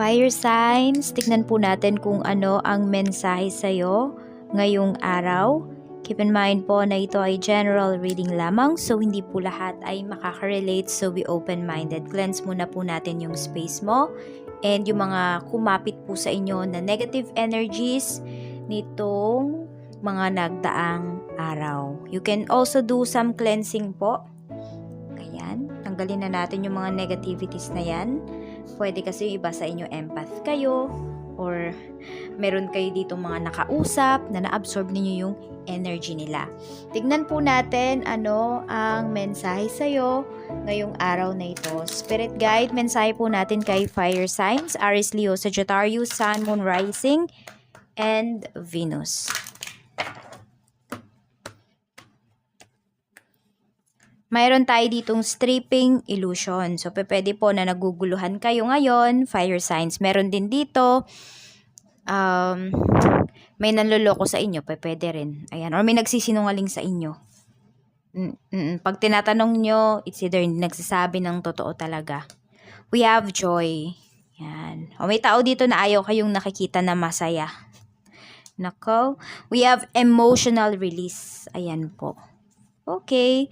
Fire signs, tignan po natin kung ano ang mensahe sa'yo ngayong araw. Keep in mind po na ito ay general reading lamang so hindi po lahat ay makaka-relate so be open-minded. Cleanse muna po natin yung space mo and yung mga kumapit po sa inyo na negative energies nitong mga nagdaang araw. You can also do some cleansing po. Ayan, tanggalin na natin yung mga negativities na yan. Pwede kasi yung iba sa inyo empath kayo or meron kayo dito mga nakausap na na-absorb ninyo yung energy nila. Tignan po natin ano ang mensahe sa'yo ngayong araw na ito. Spirit guide, mensahe po natin kay fire signs, Aries, Leo, Sagittarius, Sun, Moon, Rising, and Venus. Mayroon tayo ditong stripping illusion. So, pwede po na naguguluhan kayo ngayon, fire signs. Meron din dito, um, may nanloloko sa inyo, pwede rin. Ayan. Or may nagsisinungaling sa inyo. Mm, mm, Pag tinatanong nyo, it's either nagsasabi ng totoo talaga. We have joy. Yan. O may tao dito na ayaw kayong nakikita na masaya. Nako. We have emotional release. Ayan po. Okay.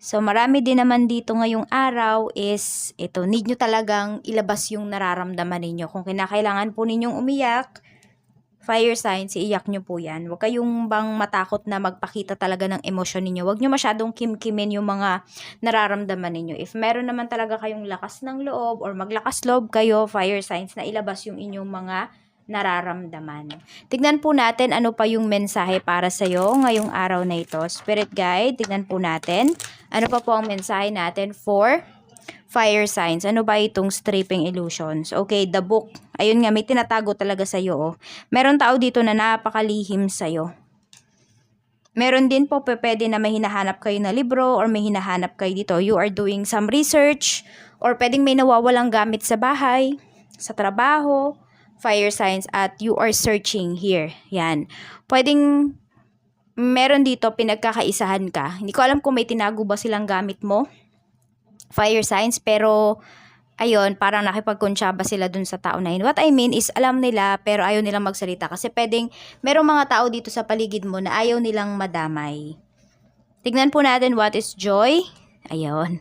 So, marami din naman dito ngayong araw is, ito, need nyo talagang ilabas yung nararamdaman ninyo. Kung kinakailangan po ninyong umiyak, fire signs, iiyak nyo po yan. Huwag kayong bang matakot na magpakita talaga ng emosyon ninyo. Huwag nyo masyadong kimkimin yung mga nararamdaman ninyo. If meron naman talaga kayong lakas ng loob or maglakas loob kayo, fire signs, na ilabas yung inyong mga nararamdaman. Tignan po natin ano pa yung mensahe para sa'yo ngayong araw na ito. Spirit guide, tignan po natin. Ano pa po ang mensahe natin for fire signs. Ano ba itong stripping illusions? Okay, the book. Ayun nga, may tinatago talaga sa'yo. Oh. Meron tao dito na napakalihim sa'yo. Meron din po pwede na may hinahanap kayo na libro or may hinahanap kayo dito. You are doing some research or pwedeng may nawawalang gamit sa bahay, sa trabaho, fire signs at you are searching here. Yan. Pwedeng meron dito pinagkakaisahan ka. Hindi ko alam kung may tinago ba silang gamit mo. Fire signs pero ayun, parang nakipagkuntsaba sila dun sa tao na yun. What I mean is, alam nila, pero ayaw nilang magsalita. Kasi pwedeng, merong mga tao dito sa paligid mo na ayaw nilang madamay. Tignan po natin what is joy. Ayun.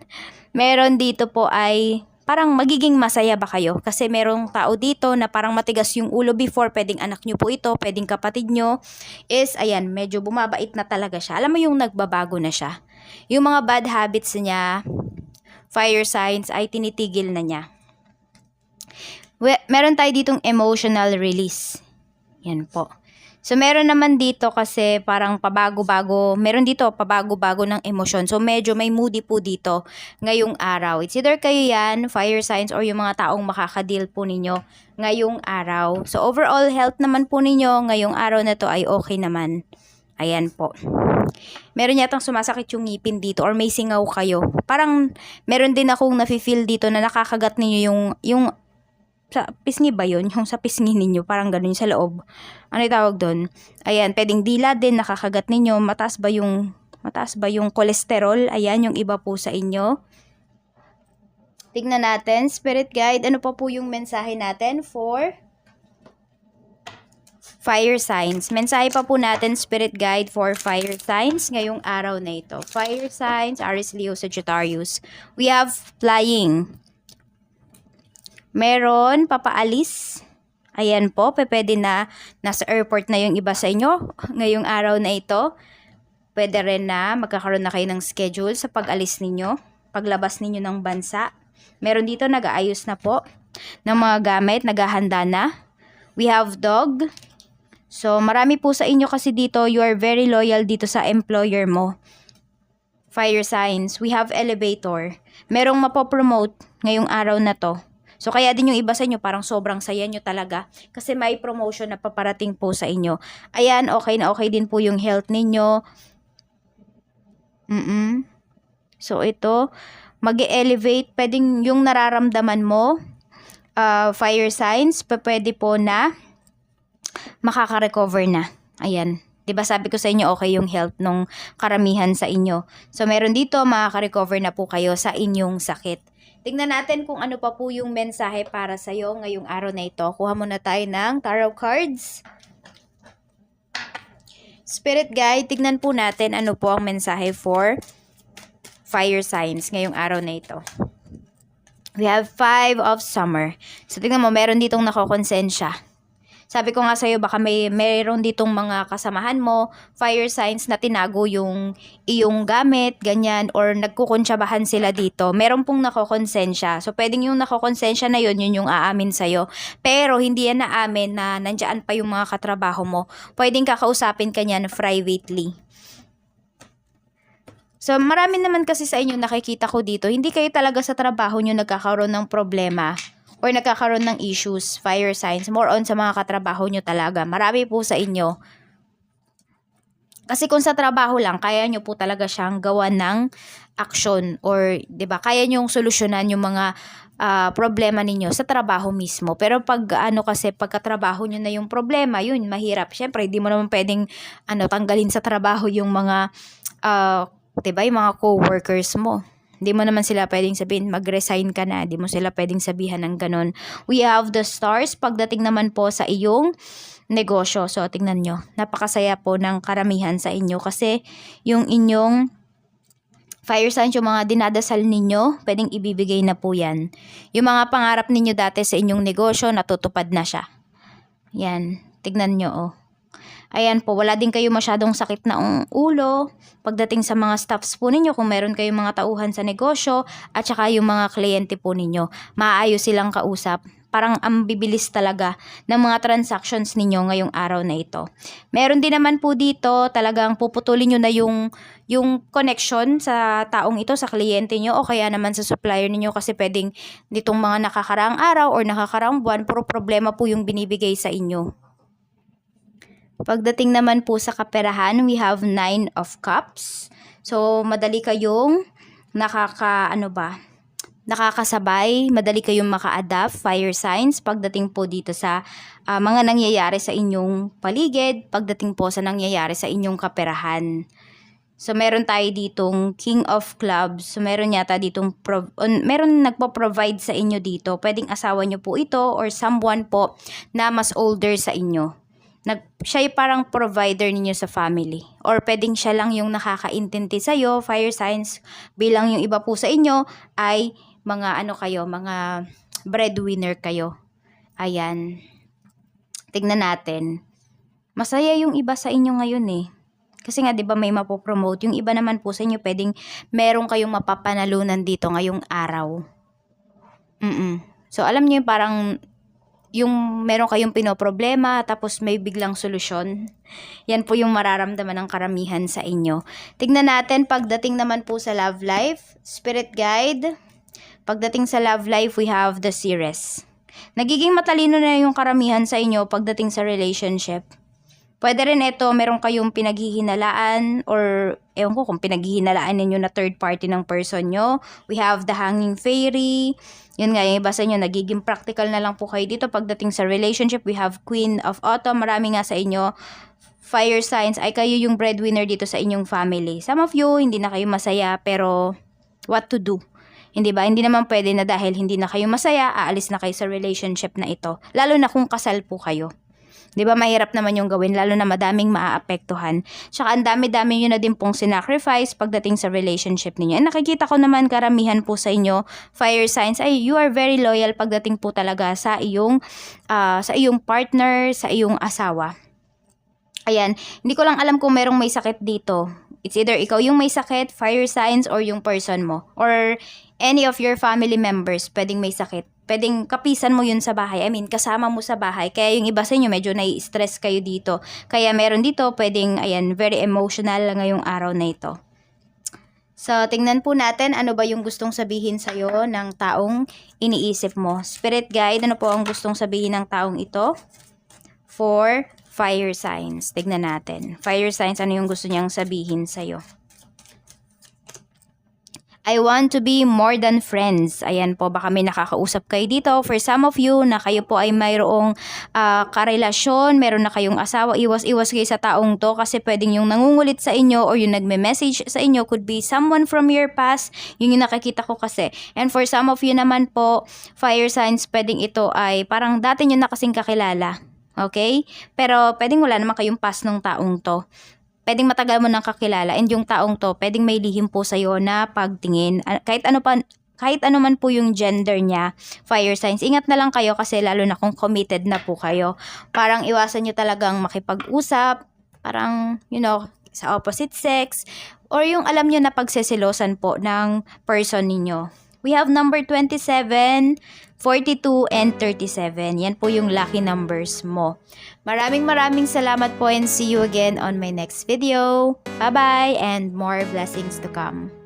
Meron dito po ay parang magiging masaya ba kayo? Kasi merong tao dito na parang matigas yung ulo before, pwedeng anak nyo po ito, pwedeng kapatid nyo, is ayan, medyo bumabait na talaga siya. Alam mo yung nagbabago na siya. Yung mga bad habits niya, fire signs, ay tinitigil na niya. We- meron tayo ditong emotional release. Yan po. So, meron naman dito kasi parang pabago-bago, meron dito pabago-bago ng emosyon. So, medyo may moody po dito ngayong araw. It's either kayo yan, fire signs, or yung mga taong makakadeal po ninyo ngayong araw. So, overall health naman po ninyo ngayong araw na to ay okay naman. Ayan po. Meron yatang sumasakit yung ngipin dito or may singaw kayo. Parang meron din akong nafe-feel dito na nakakagat ninyo yung, yung sa pisngi ba yun? Yung sa pisngi ninyo, parang ganun sa loob. Ano yung tawag doon? Ayan, pwedeng dila din, nakakagat ninyo. Mataas ba yung, mataas ba yung cholesterol? Ayan, yung iba po sa inyo. Tignan natin, Spirit Guide, ano pa po yung mensahe natin for fire signs. Mensahe pa po natin, Spirit Guide for fire signs ngayong araw na ito. Fire signs, Aries, Leo, Sagittarius. We have flying. Meron, papaalis. Ayan po, pwede na nasa airport na yung iba sa inyo ngayong araw na ito. Pwede rin na magkakaroon na kayo ng schedule sa pag-alis ninyo, paglabas ninyo ng bansa. Meron dito nag-aayos na po ng mga gamit, naghahanda na. We have dog. So, marami po sa inyo kasi dito, you are very loyal dito sa employer mo. Fire signs. We have elevator. Merong mapopromote ngayong araw na to. So, kaya din yung iba sa inyo, parang sobrang saya nyo talaga. Kasi may promotion na paparating po sa inyo. Ayan, okay na okay din po yung health ninyo. Mm So, ito, mag elevate pwedeng yung nararamdaman mo, uh, fire signs, pwede po na makaka-recover na. Ayan. 'Di ba sabi ko sa inyo okay yung health nung karamihan sa inyo. So meron dito makaka-recover na po kayo sa inyong sakit. Tingnan natin kung ano pa po yung mensahe para sa'yo ngayong araw na ito. Kuha muna tayo ng tarot cards. Spirit guide, tignan po natin ano po ang mensahe for fire signs ngayong araw na ito. We have five of summer. So, tingnan mo, meron ditong nakokonsensya. Sabi ko nga sa'yo, baka may meron ditong mga kasamahan mo, fire signs na tinago yung iyong gamit, ganyan, or nagkukunsyabahan sila dito. Meron pong nakokonsensya. So, pwedeng yung nakokonsensya na yun, yun yung aamin sa'yo. Pero, hindi yan naamin na nandyan pa yung mga katrabaho mo. Pwedeng kakausapin ka privately. So, marami naman kasi sa inyo nakikita ko dito, hindi kayo talaga sa trabaho nyo nagkakaroon ng problema or nagkakaroon ng issues, fire signs, more on sa mga katrabaho nyo talaga. Marami po sa inyo. Kasi kung sa trabaho lang, kaya nyo po talaga siyang gawa ng action or 'di ba kaya nyo solusyonan yung mga ah, problema ninyo sa trabaho mismo. Pero pag ano kasi pagkatrabaho nyo na yung problema, yun mahirap. Syempre, hindi mo naman pwedeng ano tanggalin sa trabaho yung mga ah, 'di ba, yung mga co-workers mo. Hindi mo naman sila pwedeng sabihin, mag-resign ka na. Hindi mo sila pwedeng sabihan ng ganun. We have the stars. Pagdating naman po sa iyong negosyo. So, tingnan nyo. Napakasaya po ng karamihan sa inyo kasi yung inyong fire signs, yung mga dinadasal ninyo, pwedeng ibibigay na po yan. Yung mga pangarap ninyo dati sa inyong negosyo, natutupad na siya. Yan. Tignan nyo, oh. Ayan po, wala din kayo masyadong sakit na ulo. Pagdating sa mga staffs po ninyo, kung meron kayong mga tauhan sa negosyo, at saka yung mga kliyente po ninyo, maayos silang kausap. Parang ang bibilis talaga ng mga transactions ninyo ngayong araw na ito. Meron din naman po dito, talagang puputulin nyo na yung, yung connection sa taong ito, sa kliyente nyo, o kaya naman sa supplier ninyo kasi pwedeng ditong mga nakakaraang araw or nakakaraang buwan, puro problema po yung binibigay sa inyo. Pagdating naman po sa kaperahan, we have nine of cups. So, madali kayong nakaka, ano ba, nakakasabay, madali kayong maka-adapt, fire signs, pagdating po dito sa ah, mga nangyayari sa inyong paligid, pagdating po sa nangyayari sa inyong kaperahan. So, meron tayo ditong King of Clubs. So, meron yata ditong, prov- on, meron nagpo-provide sa inyo dito. Pwedeng asawa nyo po ito or someone po na mas older sa inyo nag, siya yung parang provider ninyo sa family. Or pwedeng siya lang yung nakakaintindi sa'yo, fire signs, bilang yung iba po sa inyo ay mga ano kayo, mga breadwinner kayo. Ayan. Tignan natin. Masaya yung iba sa inyo ngayon eh. Kasi nga 'di ba may mapopromote, yung iba naman po sa inyo pwedeng meron kayong mapapanalunan dito ngayong araw. Mm. So alam niyo yung parang yung meron kayong pinoproblema tapos may biglang solusyon. Yan po yung mararamdaman ng karamihan sa inyo. Tignan natin pagdating naman po sa love life, spirit guide. Pagdating sa love life, we have the series. Nagiging matalino na yung karamihan sa inyo pagdating sa relationship. Pwede rin ito, meron kayong pinaghihinalaan or ewan ko kung pinaghihinalaan ninyo na third party ng person nyo. We have the hanging fairy. Yun nga, yung iba sa inyo, nagiging practical na lang po kayo dito. Pagdating sa relationship, we have queen of autumn. Marami nga sa inyo, fire signs, ay kayo yung breadwinner dito sa inyong family. Some of you, hindi na kayo masaya, pero what to do? Hindi ba? Hindi naman pwede na dahil hindi na kayo masaya, aalis na kayo sa relationship na ito. Lalo na kung kasal po kayo. 'Di ba mahirap naman yung gawin lalo na madaming maaapektuhan. Tsaka ang dami-dami niyo na din pong sinacrifice pagdating sa relationship ninyo. And nakikita ko naman karamihan po sa inyo fire signs ay you are very loyal pagdating po talaga sa iyong ah, sa iyong partner, sa iyong asawa. Ayan, hindi ko lang alam kung merong may sakit dito. It's either ikaw yung may sakit, fire signs, or yung person mo. Or any of your family members pwedeng may sakit. Pwedeng kapisan mo yun sa bahay. I mean, kasama mo sa bahay. Kaya yung iba sa inyo, medyo nai-stress kayo dito. Kaya meron dito, pwedeng, ayan, very emotional ngayong araw na ito. So, tingnan po natin ano ba yung gustong sabihin sa'yo ng taong iniisip mo. Spirit guide, ano po ang gustong sabihin ng taong ito? For fire signs. Tignan natin. Fire signs, ano yung gusto niyang sabihin sa'yo? I want to be more than friends. Ayan po, baka may nakakausap kayo dito. For some of you na kayo po ay mayroong ah, karelasyon, meron na kayong asawa, iwas-iwas kayo sa taong to kasi pwedeng yung nangungulit sa inyo or yung nagme-message sa inyo could be someone from your past. Yun yung nakikita ko kasi. And for some of you naman po, fire signs, pwedeng ito ay parang dati nyo na kasing kakilala. Okay? Pero pwedeng wala naman kayong past ng taong to pwedeng matagal mo nang kakilala and yung taong to, pwedeng may lihim po sa'yo na pagtingin. Ah, Kahit ano pa, kahit ano man po yung gender niya, fire signs, ingat na lang kayo kasi lalo na kung committed na po kayo. Parang iwasan nyo talagang makipag-usap, parang, you know, sa opposite sex, or yung alam nyo na pagseselosan po ng person ninyo. We have number 27, 42, and 37. Yan po yung lucky numbers mo. Maraming maraming salamat po and see you again on my next video. Bye-bye and more blessings to come.